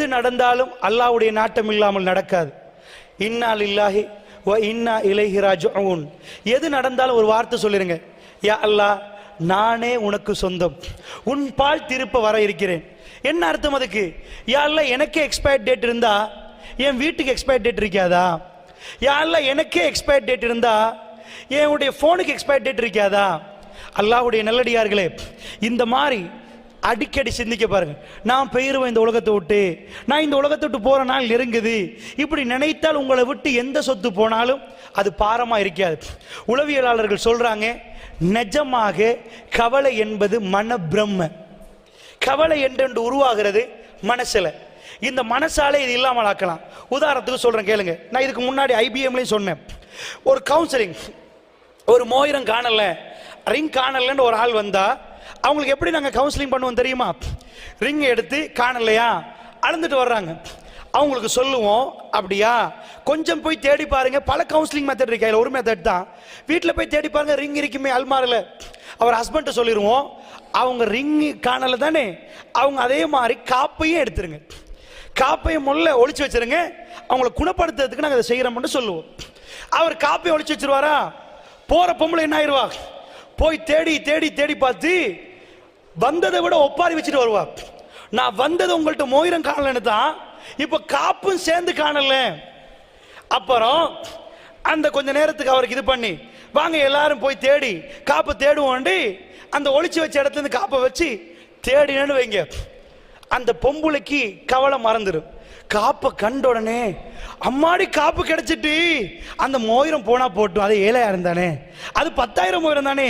எது நடந்தாலும் அல்லாவுடைய நாட்டம் இல்லாமல் நடக்காது. இன்னால் இல்லாஹி வ இன்னா இலைஹி உன் எது நடந்தாலும் ஒரு வார்த்தை சொல்லிருங்க. யா அல்லாஹ் நானே உனக்கு சொந்தம். உன் பால் திருப்ப வர இருக்கிறேன். என்ன அர்த்தம் அதுக்கு? யா அல்ல எனக்கே எக்ஸ்பயர் டேட் இருந்தா என் வீட்டுக்கு எக்ஸ்பயர் டேட் இருக்காதா? யா அல்ல எனக்கே எக்ஸ்பயர் டேட் இருந்தா என்னுடைய ஃபோனுக்கு எக்ஸ்பயர் டேட் இருக்காதா? அல்லாஹுடைய நல்லடியார்களே இந்த மாதிரி அடிக்கடி சிந்திக்க பாருங்க. நான் பெயருவேன் இந்த உலகத்தை விட்டு. நான் இந்த உலகத்தை விட்டு போற நாள் நெருங்குது. இப்படி நினைத்தால் உங்களை விட்டு எந்த சொத்து போனாலும் அது பாரமா இருக்காது. உளவியலாளர்கள் சொல்றாங்க நிஜமாக கவலை என்பது மன பிரம்ம கவலை என்றென்று உருவாகிறது மனசுல. இந்த மனசாலே இது இல்லாமல் ஆக்கலாம். உதாரணத்துக்கு சொல்றேன் கேளுங்க. நான் இதுக்கு முன்னாடி ஐபிஎம்லையும் சொன்னேன். ஒரு கவுன்சிலிங் ஒரு மோயிரம் காணல. ரிங் காணலன்னு ஒரு ஆள் வந்தா அவங்களுக்கு எப்படி நாங்கள் கவுன்சிலிங் பண்ணுவோம் தெரியுமா? ரிங் எடுத்து காணலையா அளந்துட்டு வர்றாங்க. அவங்களுக்கு சொல்லுவோம் அப்படியா? கொஞ்சம் போய் தேடி பாருங்க. பல கவுன்சிலிங் மெத்தட் இருக்கு? அதுல ஒரு மெத்தட் தான். வீட்டில் போய் தேடி பாருங்க ரிங் இருக்குமே அல்மாரில். அவர் ஹஸ்பண்ட்டை சொல்லிடுவோம் அவங்க ரிங் காணல தானே? அவங்க அதே மாதிரி காப்பையும் எடுத்துருங்க. காப்பையும் முள்ள ஒழிச்சு வச்சிருங்க. அவங்கள குணப்படுத்துறதுக்கு நாங்கள் அதை செய்கிறோம்னு சொல்லுவோம். அவர் காப்பையும் ஒழிச்சு வச்சிருவாரா? போற பொம்பளை என்ன ஆயிடுவா போய் தேடி தேடி தேடி பார்த்து வந்ததை விட ஒப்பாரி வச்சுட்டு வருவா. நான் வந்தது உங்கள்ட்ட மோயிரம் காணலன்னு தான் இப்போ காப்பும் சேர்ந்து காணல அப்புறம் அந்த கொஞ்ச நேரத்துக்கு அவருக்கு இது பண்ணி வாங்க எல்லாரும் போய் தேடி காப்பை தேடுவோண்டி அந்த ஒளிச்சு வச்ச இடத்துல இருந்து காப்பை வச்சு தேடினு வைங்க. அந்த பொம்புளைக்கு கவலை மறந்துடும் காப்பை கண்ட உடனே அம்மாடி காப்பு கிடைச்சிட்டு அந்த மோயிரம் போனா போட்டும் அது ஏழாயிரம் தானே அது பத்தாயிரம் மோயிரம் தானே.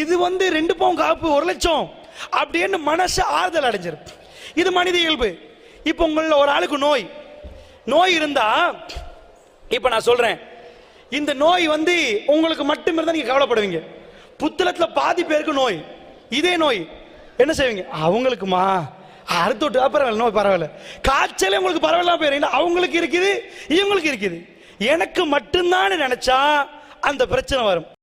இது வந்து ரெண்டு பவுன் காப்பு ஒரு லட்சம். அப்படின்னு மனசு ஆறுதல் அடைஞ்சிரும். இது மனித இயல்பு. இப்போ உங்களில் ஒரு ஆளுக்கு நோய். நோய் இருந்தா இப்ப நான் சொல்றேன். இந்த நோய் வந்து உங்களுக்கு மட்டும் இருந்தா நீங்க கவலைப்படுவீங்க. புத்தளத்துல பாதி பேருக்கு நோய். இதே நோய். என்ன செய்வீங்க? அவங்களுக்குமா? அறுத்து விட்டு பரவாயில்ல நோய் பரவாயில்ல. காய்ச்சலே உங்களுக்கு பரவாயில்ல போயிருங்க அவங்களுக்கு இருக்குது இவங்களுக்கு இருக்குது. எனக்கு மட்டும்தான் நினைச்சா அந்த பிரச்சனை வரும்.